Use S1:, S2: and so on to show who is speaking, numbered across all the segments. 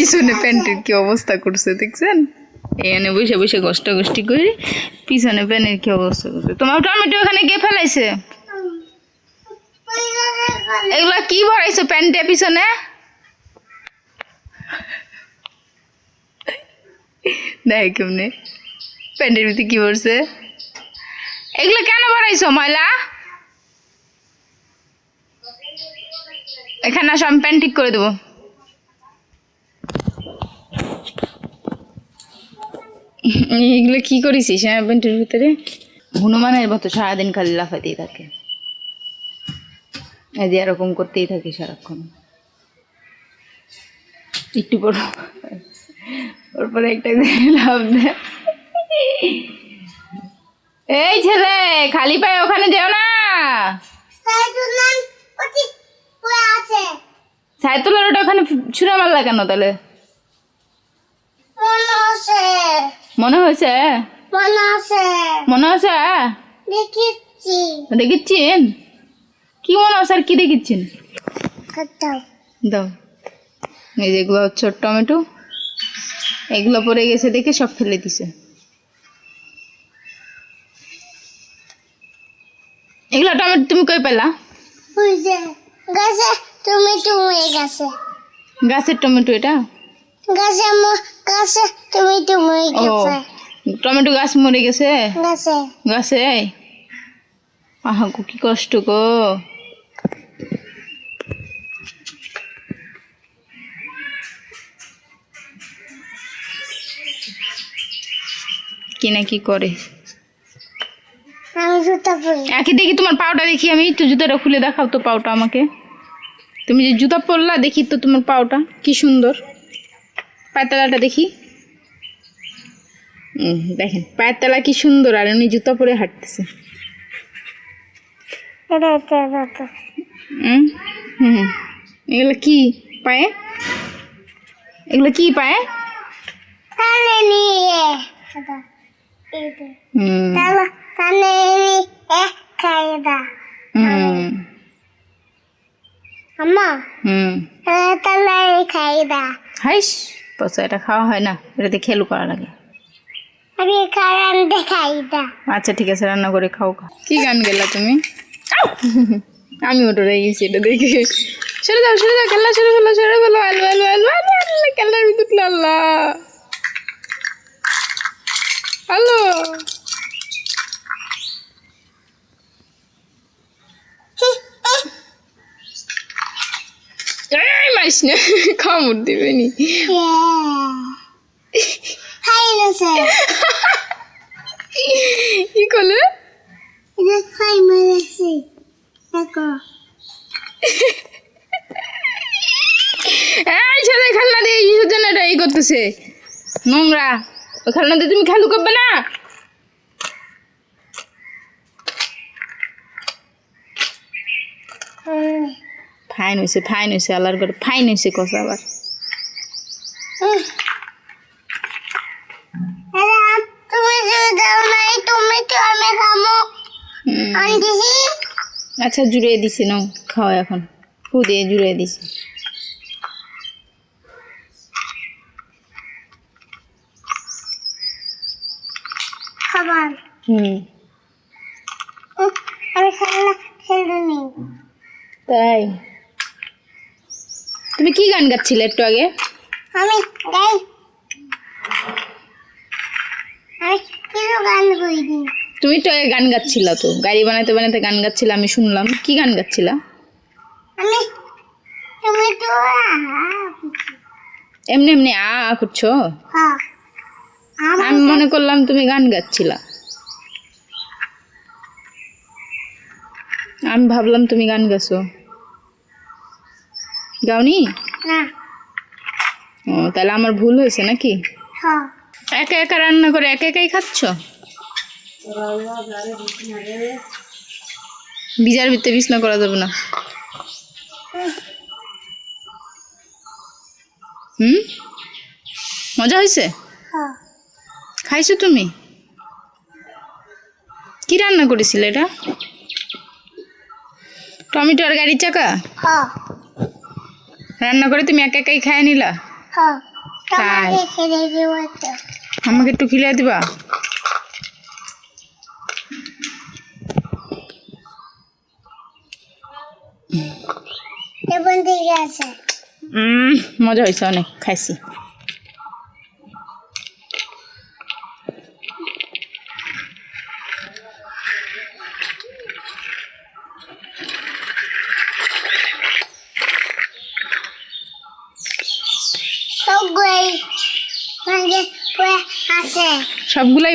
S1: পিছনে প্যান্টের কি অবস্থা করছে, দেখছেন? এখানে বসে বসে কষ্ট কষ্টি করে পিছনে প্যান্টের কি অবস্থা করছে। তোমার টমেটো ওখানে কে ফেলাইছে? এগুলা কি ভরাইছো প্যান্টে পিছনে? দেখ কেমনে, প্যান্টের ভিতরে কি ভরছে? এগুলো কেন ভরাইছো ময়লা? এখানে আসো, আমি প্যান্ট ঠিক করে দেবো। এগুলো কি করেছিস হ্যাঁ প্যান্টের ভিতরে? হনুমানের মতো সারাদিন খালি লাফাতেই থাকে। এই যে এরকম করতেই থাকি সারাক্ষণ। একটু পর ওর পরে একটা লাভ দেয়। এই ছেলে খালি পায়ে ওখানে যেও না। সাইতুলার ওটা ওখানে ছুঁড়ে মারলা কেন তাহলে? মনে হয়েছে? মনে হয়েছে। দেখিচ্ছেন? কি মনে হচ্ছে আর কি দেখিচ্ছেন? দাও। এই যেগুলো হচ্ছে টমেটো এগুলো পরে গেছে দেখে সব ফেলে দিছে। এগুলো টমেটো তুমি কই পেলা?
S2: গাছে গাছে।
S1: গাছের টমেটো এটা?
S2: গাছে গাছে তুমি
S1: ও
S2: গাছে।
S1: টমেটো গাছ মরে গেছে?
S2: গাছে।
S1: গাছে? আহা কি কষ্ট গো। কি না কি করে?
S2: আমি জুতা পরি।
S1: একে দেখি তোমার পাউটা দেখি আমি একটু জুতাটা খুলে দেখাও তো পাউটা আমাকে। তুমি যে জুতা পরলা দেখি তো তোমার পাউটা কি সুন্দর। পায়ের তলাটা দেখি দেখেন পায়ের তলা কি সুন্দর আর উনি জুতা পরে হাঁটতেছে। হুম এগুলো কি পায়ে? এগুলো কি পায়ে?
S2: আম্মা
S1: হুম।
S2: তাহলে
S1: হাইস। পচা এটা খাওয়া হয় না এটাতে খেলু করা লাগে।
S2: আমি কারণ দেখাইদা
S1: আচ্ছা ঠিক আছে রান্না করে খাও। কি গান গেলা তুমি? আমি ওটা রয়ে গেছি এটা দেখে। সরে যাও সরে যাও খেলা সরে ফেলো সরে ফেলো আলু আলু আলু আলু আলু খেলার ভিতর আল্লাহ। হ্যালো মাইস না, কামড় দিবে নি। কি করলে? খেলনা দিয়ে কিসের জন্য এটা এই করতেছে? নোংরা। ওই খেলনা দিয়ে তুমি খেলু করবে না?
S2: হুম
S1: ফাইন হয়েছে ফাইন হয়েছে আল্লাহর করে ফাইন হয়েছে কষা আবার। আচ্ছা জুড়িয়ে দিছি নাও খাও এখন। ফু দিয়ে জুড়িয়ে দিছি।
S2: খাবার।
S1: হুম।
S2: আমি নেই
S1: তাই। তুমি কি গান গাচ্ছিলে একটু আগে?
S2: আমি গাই।
S1: তুমি তো গান গাচ্ছিলা তো। গাড়ি বানাতে বানাতে গান গাচ্ছিলা আমি শুনলাম। কি গান গাচ্ছিলা?
S2: আমি তুমি তো
S1: এমনি এমনি আ আ করছ?
S2: হ্যাঁ।
S1: আমি মনে করলাম তুমি গান গাচ্ছিলা। আমি ভাবলাম তুমি গান গাছো। গাওনি?
S2: না।
S1: ও তাহলে আমার ভুল হয়েছে নাকি?
S2: হ্যাঁ
S1: একা একা রান্না করে একা একাই খাচ্ছ? বিজার ভিতরে বিছনা করা যাবে না। হুম? মজা হয়েছে?
S2: হ্যাঁ
S1: খাইছো তুমি? কি রান্না করেছিলে এটা? টমেটো আর গাড়ির চাকা?
S2: হ্যাঁ
S1: রান্না করে তুমি একা একাই খাই নিলা?
S2: হ্যাঁ
S1: তাই। আমাকে একটু। খিলিয়ে দিবা? মজা হয়েছে অনেক খাইছি
S2: সবগুলোই সঙ্গে পড়ে আছে
S1: সবগুলাই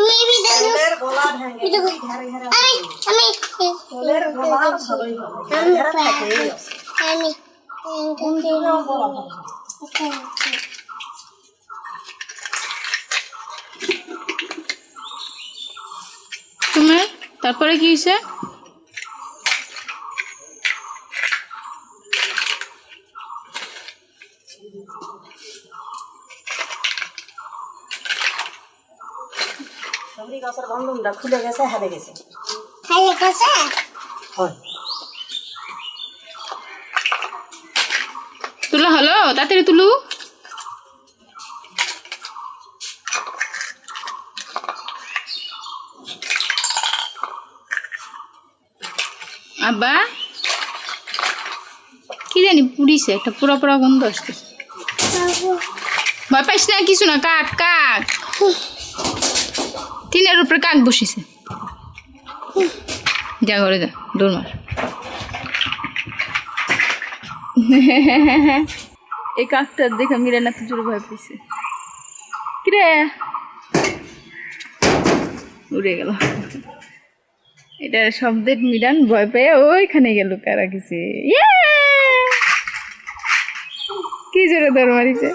S2: তুমি খাল্লা তুলবা করেন আমি ইঙ্গতে ইঙ্গতে গেছি আমি।
S1: কখন আমি তুলতে গেলাম
S2: তুমি ভিডিও ভিডিও আমি আমি আমি ইঙ্গতে
S1: তোমার তারপরে কি হয়েছে
S3: সবরি গাছের বন্ধনটা খুলে গেছে হারে গেছে।
S2: খাইয়ে গেছে?
S3: হয়।
S1: তুলো হলো তাড়াতাড়ি তুলু। আব্বা কি জানি পুড়িছে একটা পুরা পুরা গন্ধ আসছে ভয় পাইস না কিছু না কাক কাক। টিনের উপরে কাক বসেছে। যা ঘরে যা, দৌড় মার। এই কাকটা দেখে মিরান এত জোরে ভয় পেয়েছে। কিরে? উড়ে গেল। এটা শব্দের মিরান ভয় পেয়ে ওইখানে গেল কারা কিছু কি জোরে দৌড় মারিছে?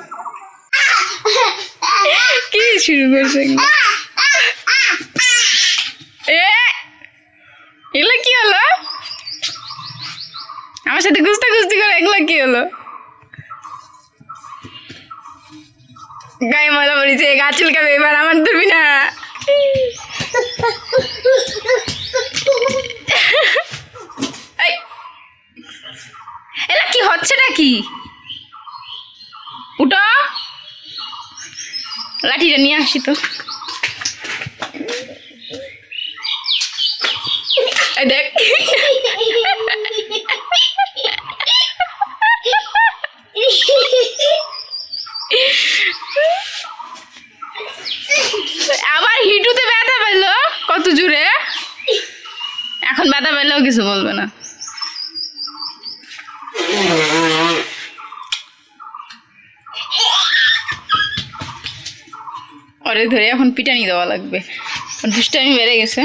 S1: কি শুরু করছে? সাথে গুস্তা গুস্তি করে একলা কি হলো? গায়ে মজা পড়েছে, গা চুলকাবে, এবার আমার ধরবি না। এলা কি হচ্ছেটা কি? উঠো। লাঠিটা নিয়ে আসি তো এই দেখ আবার হিটুতে ব্যথা পেল কত জোরে এখন ব্যথা পেলেও কিছু বলবে না। ওরে ধরে এখন পিটানি দেওয়া লাগবে। দুষ্টামি বেড়ে গেছে।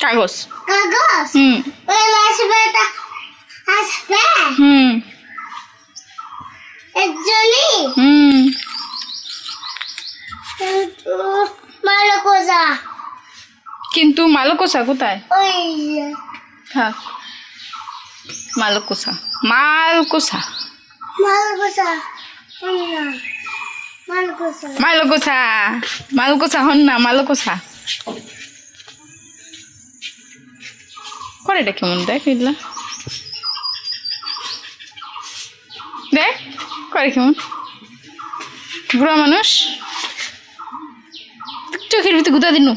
S1: কাগজ।
S2: কাগজ?
S1: হুম। হুম। হুম।
S2: কিন্তু ভালো
S1: কিন্তু মালকোসা কোথায়?
S2: ওই যে,
S1: থাক। মালকোসা মালকোসা
S2: কোজা
S1: মালকোসা মালকোসা হন না মালকোসা করে এটা কেমন দেখ এগুলা। দেখ করে কেমন বুড়া মানুষ। চোখের ভিতরে গুতা দিনু।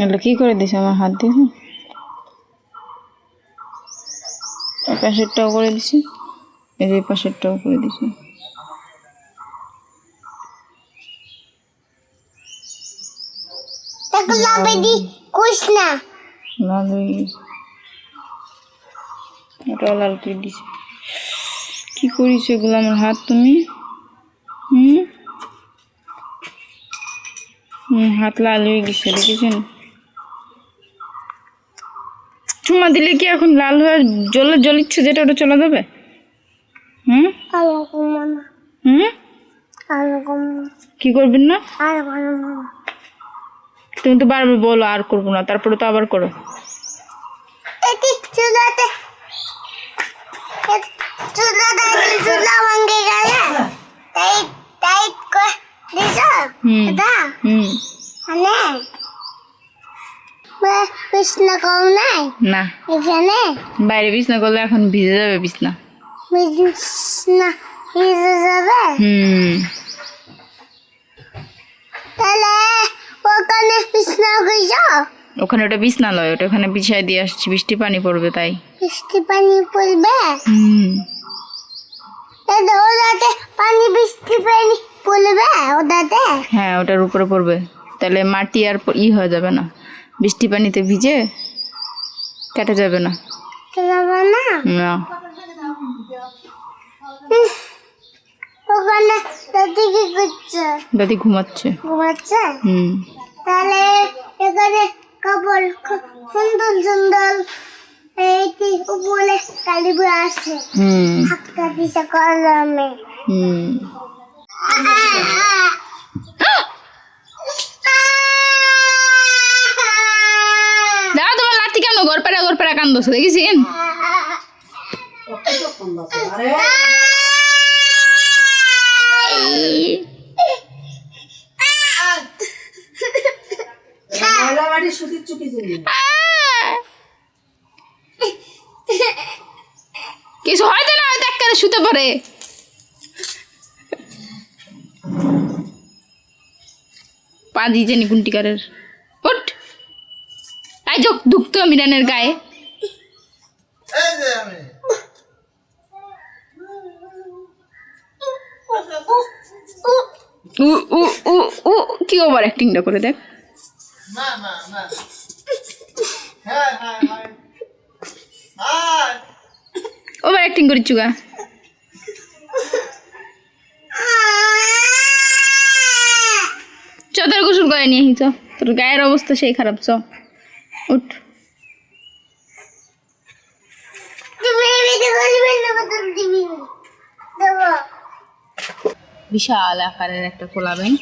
S1: এগুলো কি করে দিছে আমার হাত দিয়ে এই পাশেরটাও করে দিছি। এই যে পাশেরটাও করে দিছি।
S2: লাভে দি কুছ না।
S1: লাল হয়ে ওটাও লাল করে দিছে। কি করিস এগুলো আমার হাত তুমি? হুম? হুম হাত লাল হয়ে গেছে দেখেছেন? চুমা দিলে কি এখন লাল হয়ে জলে জ্বলিচ্ছে যেটা ওটা চলে যাবে? হুম? হুম? কি করবেন না। তুমি তো বারবার বলো আর করব না তারপরে তো আবার করো
S2: এটি চুলাতে এ- চুলাতে চুলা ভাঙে গেলে তাই তাই করে দিছ মানে কম নাই?
S1: না।
S2: এখানে?
S1: বাইরে বিছনা করলে এখন ভিজে যাবে বিছনা।
S2: ভিজে যাবে?
S1: হুম।
S2: তাহলে ওখানে বিষ্ণু গেছ
S1: ওখানে ওটা বিছনা লয় ওটা ওখানে বিছায় দিয়ে আসছি বৃষ্টি পানি পড়বে তাই।
S2: বৃষ্টি পানি পড়বে?
S1: হুম।
S2: ওদাতে পানি বৃষ্টি পানি পড়বে ওদাতে?
S1: হ্যাঁ ওটার উপরে পড়বে। তাহলে মাটি আর ই হয়ে যাবে না। বৃষ্টি পানিতে ভিজে কেটে যাবে না।
S2: না? ওখানে দাদি কি করছে?
S1: দাদি ঘুমাচ্ছে।
S2: ঘুমাচ্ছে?
S1: হুম।
S2: তাহলে এখানে কাপড় সুন্দর সুন্দর উপরে কালিবু আছে
S1: হুম।
S2: হাতটা দিতে কলমে।
S1: হুম। দাও তোমার লাঠি কেন গড়পেড়া গড়পেড়া কান্দছে দেখেছেন
S3: আরে ময়লা বাড়ি সুতির চুকি জন্য
S1: কিছু হয়তো না হয়তো একটা শুতে পারে। পা দিয়েছে নি কুন্টিকারের উঠ তাই যোগ দুঃখ মিরানের গায়ে। উ উ উ উ, কি ওভার অ্যাক্টিংটা করে দেখ। ওভার অ্যাক্টিং করিচ্ছু গা। নিয়ে আহিছ তোর গায়ের অবস্থা সেই খারাপ চ। উঠ। বিশাল আকারের একটা খোলা ব্যাংক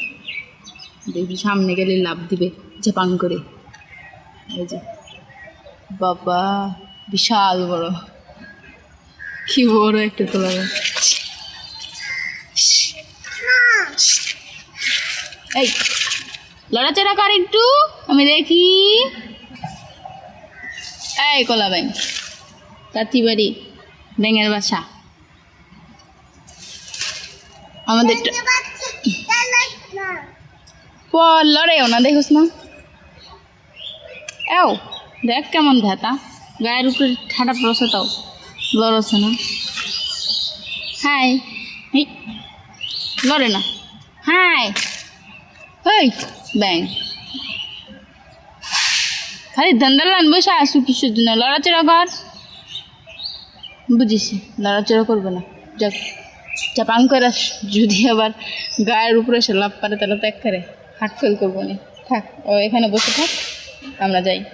S1: দেখবি সামনে গেলে লাভ দিবে ঝাপাং করে। এই যে। বাবা বিশাল বড়। কি বড় একটা খোলা ব্যাংক এই। লড়াচড়া কর একটু। আমি দেখি। এই কলা ব্যাংক তাঁতিবাড়ি ব্যাঙের বাসা। আমাদের লড়েও না, দেখোস না। এও, দেখ কেমন ধাতা গায়ের উপরে ঠাটা পড়ছে তাও, লড়ছে না। হাই লড়ে না। হাই হই ব্যাং। খালি ধান্দালান বসে আসু কিসের জন্য? লড়াচড়া কর। বুঝেছি, লড়াচড়া করব না। যাক চাপাং করে আস- যদি আবার গায়ের উপরে এসে লাভ পারে, তাহলে তো এক করে হাট ফেল করব না। থাক, ও এখানে বসে থাক, আমরা যাই।